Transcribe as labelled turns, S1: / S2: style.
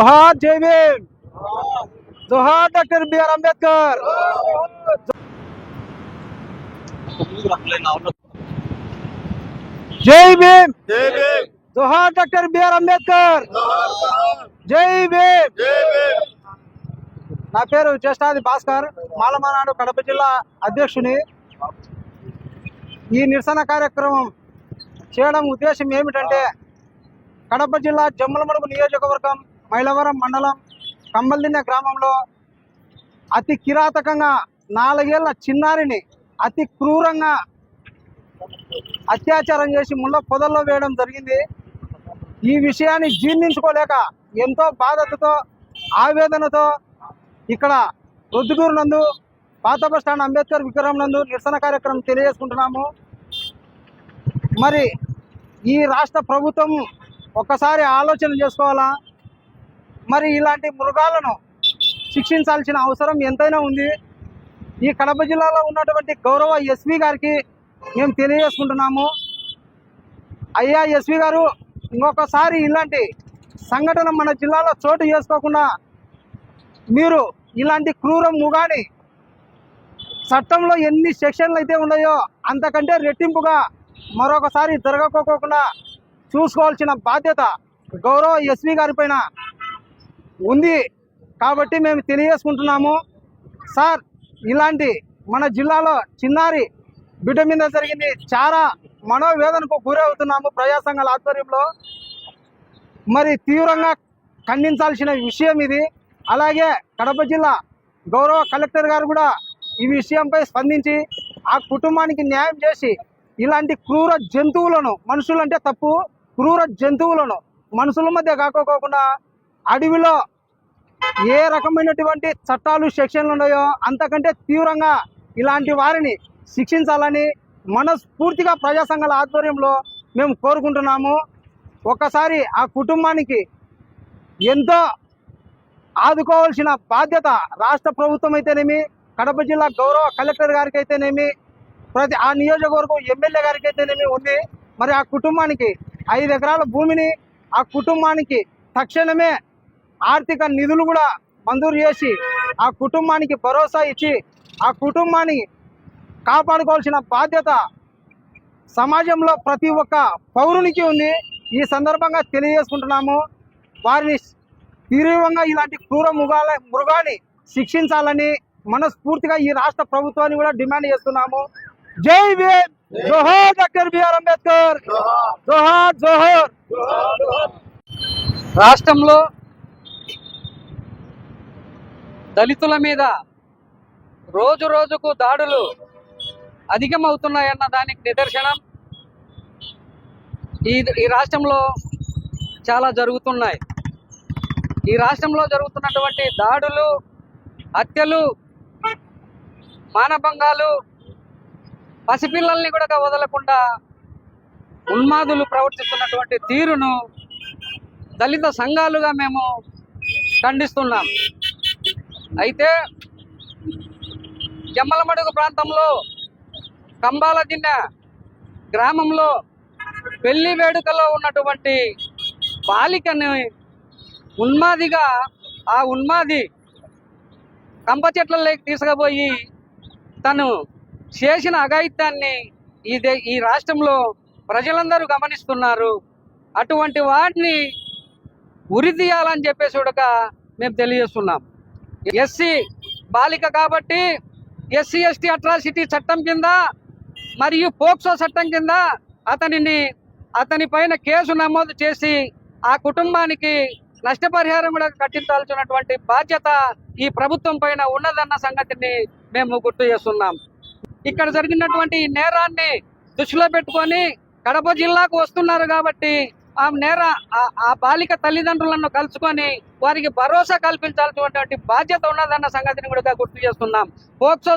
S1: జోహార్ జై భీమ్ జోహార్ doctor BR Ambedkar జై భీమ్ జోహార్ డాక్టర్ బిఆర్ అంబేద్కర్ జై భీమ్ నా పేరు జ్యేష్ఠాది భాస్కర్. మాలమానాడు కడప జిల్లా అధ్యక్షుని. ఈ నిరసన కార్యక్రమం చేయడం ఉద్దేశం ఏమిటంటే కడప జిల్లా జమ్మలమడుగు నియోజకవర్గం మైలవరం మండలం కంబల్దిన్న గ్రామంలో అతి కిరాతకంగా నాలుగేళ్ళ చిన్నారిని అతి క్రూరంగా అత్యాచారం చేసి ముళ్ళ పొదల్లో వేయడం జరిగింది. ఈ విషయాన్ని జీర్ణించుకోలేక ఎంతో బాధతో ఆవేదనతో ఇక్కడ రొద్దుగూరు నందు పాత బస్టాండ్ స్టాండ్ అంబేద్కర్ విగ్రహం నందు నిరసన కార్యక్రమం తెలియజేసుకుంటున్నాము. మరి ఈ రాష్ట్ర ప్రభుత్వం ఒక్కసారి ఆలోచన చేసుకోవాలా? మరి ఇలాంటి మృగాలను శిక్షించాల్సిన అవసరం ఎంతైనా ఉంది. ఈ కడప జిల్లాలో ఉన్నటువంటి గౌరవ ఎస్వి గారికి మేము తెలియజేసుకుంటున్నాము. అయ్యా ఎస్వి గారు ఇంకొకసారి ఇలాంటి సంఘటన మన జిల్లాలో చోటు చేసుకోకుండా మీరు ఇలాంటి క్రూర ముగాని చట్టంలో ఎన్ని సెక్షన్లు అయితే ఉన్నాయో అంతకంటే రెట్టింపుగా మరొకసారి జరగకోకుండా చూసుకోవాల్సిన బాధ్యత గౌరవ ఎస్వి గారి పైన ఉంది కాబట్టి మేము తెలియజేసుకుంటున్నాము. సార్ ఇలాంటి మన జిల్లాలో చిన్నారి బిడ్డ మీద జరిగింది చాలా మనోవేదనకు గురవుతున్నాము ప్రజాసంఘాల ఆధ్వర్యంలో. మరి తీవ్రంగా ఖండించాల్సిన విషయం ఇది. అలాగే కడప జిల్లా గౌరవ కలెక్టర్ గారు కూడా ఈ విషయంపై స్పందించి ఆ కుటుంబానికి న్యాయం చేసి ఇలాంటి క్రూర జంతువులను మనుషులంటే తప్పు క్రూర జంతువులను మనుషుల మధ్య కాకోకుండా అడవిలో ఏ రకమైనటువంటి చట్టాలు సెక్షన్లు ఉన్నాయో అంతకంటే తీవ్రంగా ఇలాంటి వారిని శిక్షించాలని మనస్ఫూర్తిగా ప్రజా సంఘాల ఆధ్వర్యంలో మేము కోరుకుంటున్నాము. ఒక్కసారి ఆ కుటుంబానికి ఎంతో ఆదుకోవాల్సిన బాధ్యత రాష్ట్ర ప్రభుత్వం అయితేనేమి కడప జిల్లా గౌరవ కలెక్టర్ గారికి అయితేనేమి ప్రతి ఆ నియోజకవర్గం ఎమ్మెల్యే గారికి అయితేనేమి ఉంది. మరి ఆ కుటుంబానికి ఐదు ఎకరాల భూమిని ఆ కుటుంబానికి తక్షణమే ఆర్థిక నిధులు కూడా మంజూరు చేసి ఆ కుటుంబానికి భరోసా ఇచ్చి ఆ కుటుంబాన్ని కాపాడుకోవాల్సిన బాధ్యత సమాజంలో ప్రతి ఒక్క పౌరునికి ఉంది. ఈ సందర్భంగా తెలియజేసుకుంటున్నాము. వారిని తీవ్రంగా ఇలాంటి క్రూర మృగాల మృగాన్ని శిక్షించాలని మనస్ఫూర్తిగా ఈ రాష్ట్ర ప్రభుత్వాన్ని కూడా డిమాండ్ చేస్తున్నాము. జై భీమ్! జోహార్ డాక్టర్ బిఆర్ అంబేద్కర్! జోహార్ జోహార్!
S2: రాష్ట్రంలో దళితుల మీద రోజు రోజుకు దాడులు అధికమవుతున్నాయన్న దానికి నిదర్శనం ఈ ఈ రాష్ట్రంలో చాలా జరుగుతున్నాయి. ఈ రాష్ట్రంలో జరుగుతున్నటువంటి దాడులు హత్యలు మానభంగాలు పసిపిల్లల్ని కూడా వదలకుండా ఉన్మాదులు ప్రవర్తిస్తున్నటువంటి తీరును దళిత సంఘాలుగా మేము ఖండిస్తున్నాం. అయితే జమ్మలమడుగు ప్రాంతంలో కంబాల గ్రామంలో పెళ్ళి వేడుకలో ఉన్నటువంటి బాలికని ఉన్మాదిగా ఆ ఉన్మాది కంప చెట్లలోకి తీసుకుపోయి తను చేసిన అఘాయిత్యాన్ని ఈ దే ఈ రాష్ట్రంలో ప్రజలందరూ గమనిస్తున్నారు. అటువంటి వాటిని ఉరి తీయాలని చెప్పేసి కూడా మేము తెలియజేస్తున్నాం. ఎస్సీ బాలిక కాబట్టి ఎస్సీ ఎస్టీ అట్రాసిటీ చట్టం కింద మరియు పోక్సో చట్టం కింద అతనిని అతని పైన కేసు నమోదు చేసి ఆ కుటుంబానికి నష్టపరిహారం కూడా కట్టించాల్సినటువంటి బాధ్యత ఈ ప్రభుత్వం పైన ఉన్నదన్న సంగతిని మేము గుర్తు చేస్తున్నాం. ఇక్కడ జరిగినటువంటి ఈ నేరాన్ని దృష్టిలో పెట్టుకొని కడప జిల్లాకు వస్తున్నారు కాబట్టి ఆ నేర ఆ- ఆ బాలిక తల్లిదండ్రులను కలుసుకొని వారికి భరోసా కల్పించాల్సినటువంటి బాధ్యత ఉన్నదన్న సంగతిని కూడా గుర్తు చేస్తున్నాం. పోక్సో